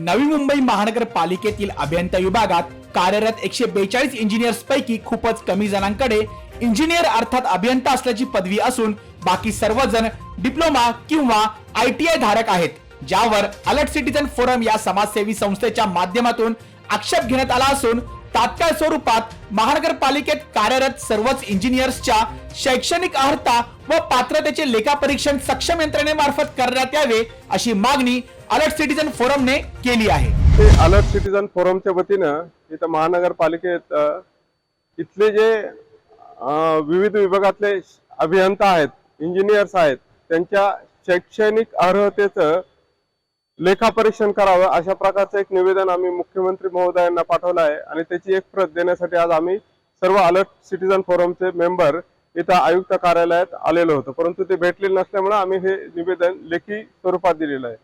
नवी मुंबई महानगरपालिकेतील अभियंता विभागात कार्यरत एकशे बेचाळीस इंजिनियर्स पैकी खूपच कमी जणांकडे इंजिनियर अर्थात अभियंता असल्याची पदवी असून बाकी सर्वजण डिप्लोमा किंवा आय टी आय धारक आहेत ज्यावर अलर्ट सिटीजन फोरम या समाजसेवी संस्थेच्या माध्यमातून आक्षेप घेण्यात आला असून तात्काळ स्वरूपात महानगरपालिकेत कार्यरत सर्वच इंजिनियर्सच्या शैक्षणिक अर्हता व पात्रतेचे लेखापरीक्षण सक्षम यंत्रणेमार्फत करण्यात यावे अशी मागणी अलर्ट सिटीजन फोरमने केली आहे. ते अलर्ट सिटीजन फोरमच्या वतीनं इथं महानगरपालिकेत अ, इथले जे अ, विविध विभागातले अभियंता आहेत इंजिनियर्स आहेत त्यांच्या शैक्षणिक अर्हतेचं लेखापरीक्षण करावं अशा प्रकारचं एक निवेदन आम्ही मुख्यमंत्री महोदयांना पाठवलं आहे आणि त्याची एक प्रत देण्यासाठी आज आम्ही सर्व अलर्ट सिटीजन फोरमचे मेंबर इथं आयुक्त कार्यालयात आलेलो होतो. परंतु ते भेटलेले नसल्यामुळे आम्ही हे निवेदन लेखी स्वरूपात दिलेलं आहे.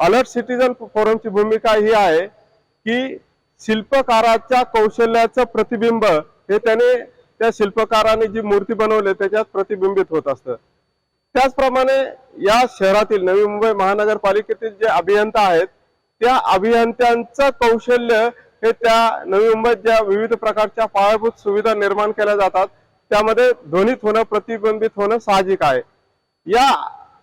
अलर्ट सिटीजन फोरमची भूमिका ही आहे की शिल्पकाराच्या कौशल्याचं प्रतिबिंब हे त्याने त्या शिल्पकाराने जी मूर्ती बनवली त्याच्यात प्रतिबिंबित होत असतं. त्याचप्रमाणे या शहरातील नवी मुंबई महानगरपालिकेतील जे अभियंता आहेत त्या अभियंत्यांचं कौशल्य हे त्या नवी मुंबईत ज्या विविध प्रकारच्या पायाभूत सुविधा निर्माण केल्या जातात त्यामध्ये ध्वनित होणं प्रतिबिंबित होणं साहजिक आहे. या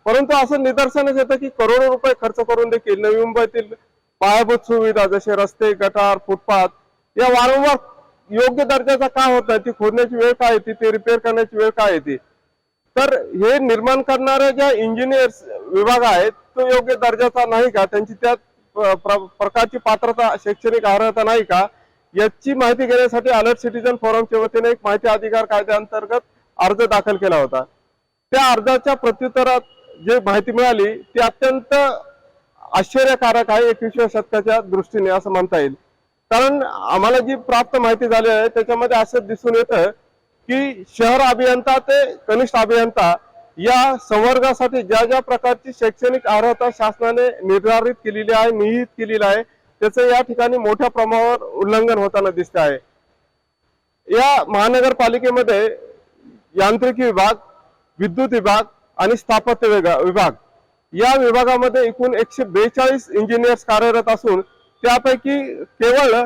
परंतु असं निदर्शनच येतं की करोडो रुपये खर्च करून देखील नवी मुंबईतील पायाभूत सुविधा जसे रस्ते गटार फुटपाथ या वारंवार योग्य दर्जाचा का होत नाही ती खोदण्याची वेळ काय येते ते रिपेअर करण्याची वेळ काय येते? तर हे निर्माण करणाऱ्या ज्या इंजिनियर्स विभाग आहेत तो योग्य दर्जाचा नाही का? त्यांची त्या प्रकारची पात्रता शैक्षणिक अर्हता नाही का? याची माहिती घेण्यासाठी अलर्ट सिटीजन फोरमच्या वतीने एक माहिती अधिकार कायद्याअंतर्गत अर्ज दाखल केला होता. त्या अर्जाच्या प्रत्युत्तरात जे माहिती मिळाली ती अत्यंत आश्चर्यकारक आहे एकविसव्या शतकाच्या दृष्टीने असं म्हणता येईल. कारण आम्हाला जी प्राप्त माहिती झाली आहे त्याच्यामध्ये असं दिसून येतं की शहर अभियंता ते कनिष्ठ अभियंता या संवर्गासाठी ज्या ज्या प्रकारची शैक्षणिक अर्हता शासनाने निर्धारित केलेली आहे निहित केलेली आहे त्याचं या ठिकाणी मोठ्या प्रमाणावर उल्लंघन होताना दिसत आहे. या महानगरपालिकेमध्ये यांत्रिकी विभाग विद्युत विभाग आणि स्थापत्य विभाग. या विभागामध्ये एकूण एकशे बेचाळीस इंजिनियर्स कार्यरत असून त्यापैकी केवळ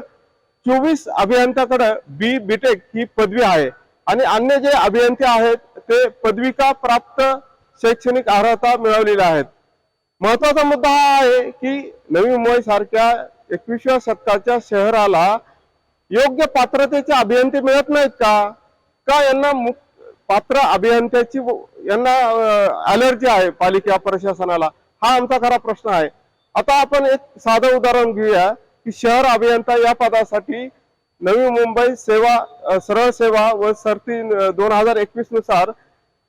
चोवीस अभियंत्याकडे बी बीटेक ही पदवी आहे. आणि अन्य जे अभियंते आहेत ते पदविका प्राप्त शैक्षणिक अर्हता मिळवलेल्या आहेत. महत्त्वाचा मुद्दा हा आहे की नवी मुंबई सारख्या एकविसव्या शतकाच्या शहराला योग्य पात्रतेचे अभियंते मिळत नाहीत का? का यांना पात्र अभियंत्याची यांना अलर्जी आहे पालिका प्रशासनाला. हा आमचा खरा प्रश्न आहे. आता आपण एक साधं उदाहरण घेऊया की शहर अभियंता या पदासाठी नवी मुंबई सेवा सरळ सेवा व सरती दोन हजार एकवीसनुसार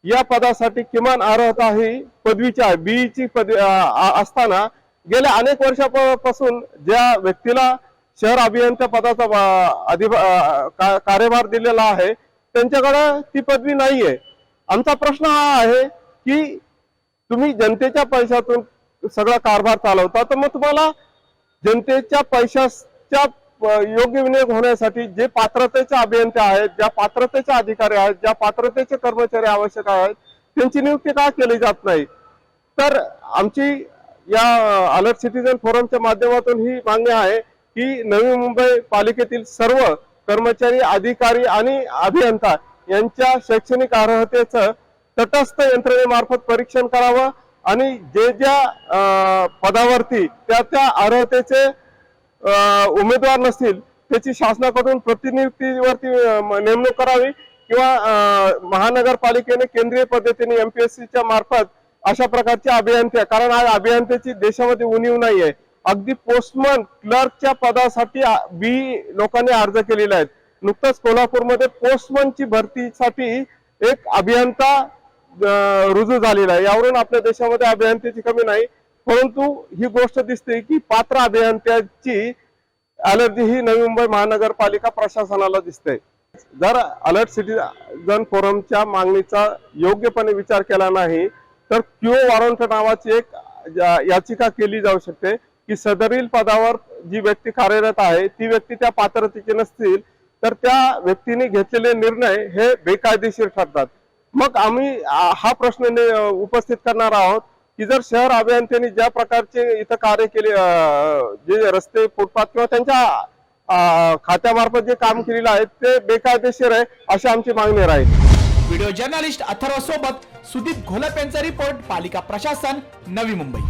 या पदासाठी किमान अर्हता ही पदवीची आहे. बीईची पदवी असताना गेल्या अनेक वर्षापासून ज्या व्यक्तीला शहर अभियंता पदाचा अधिभा कार्यभार दिलेला आहे त्यांच्याकडे ती पदवी नाहीये. आमचा प्रश्न हा आहे की तुम्ही जनतेच्या पैशातून सगळा कारभार चालवता तर मग तुम्हाला जनतेच्या पैशाच्या योग्य विनियोग होण्यासाठी जे पात्रतेचे अभियंते आहेत ज्या पात्रतेचे अधिकारी आहेत ज्या पात्रतेचे कर्मचारी आवश्यक आहेत त्यांची नियुक्ती का केली जात नाही? तर आमची या अलर्ट सिटीजन फोरमच्या माध्यमातून ही मागणी आहे की नवी मुंबई पालिकेतील सर्व कर्मचारी अधिकारी आणि अभियंता यांच्या शैक्षणिक अर्हतेचं तटस्थ यंत्रणेमार्फत परीक्षण करावं आणि जे ज्या पदावरती त्या त्या अर्हतेचे उमेदवार नसतील त्याची शासनाकडून प्रतिनियुक्तीवरती नेमणूक करावी किंवा महानगरपालिकेने केंद्रीय पद्धतीने एमपीएससीच्या मार्फत अशा प्रकारच्या अभियंत्या कारण आज अभियंत्याची देशामध्ये उणीव नाहीये. अगदी पोस्टमन क्लर्कच्या पदासाठी बी लोकांनी अर्ज केलेला आहे. नुकतंच कोल्हापूरमध्ये पोस्टमनची भरतीसाठी एक अभियंता रुजू झालेला आहे. यावरून आपल्या देशामध्ये अभियंत्याची कमी नाही परंतु ही गोष्ट दिसते की पात्र अभियंत्याची अलर्जी ही नवी मुंबई महानगरपालिका प्रशासनाला दिसते. जर अलर्ट सिटीजन फोरमच्या मागणीचा योग्यपणे विचार केला नाही तर क्यू वॉरंट नावाची एक याचिका केली जाऊ शकते की सदरील पदावर जी व्यक्ती कार्यरत आहे ती व्यक्ती त्या पात्रतेची नसतील तर त्या व्यक्तीने घेतलेले निर्णय हे बेकायदेशीर ठरतात. मग आम्ही हा प्रश्न उपस्थित करणार आहोत की जर शहर अभियंत्यांनी ज्या प्रकारचे इथं कार्य केले जे रस्ते फुटपाथ किंवा त्यांच्या खात्यामार्फत जे काम केलेलं आहे ते बेकायदेशीर आहे अशी आमची मागणी राहील. व्हिडिओ जर्नलिस्ट अथर्व सोबत सुदीप घोलप यांचा रिपोर्ट पालिका प्रशासन नवी मुंबई.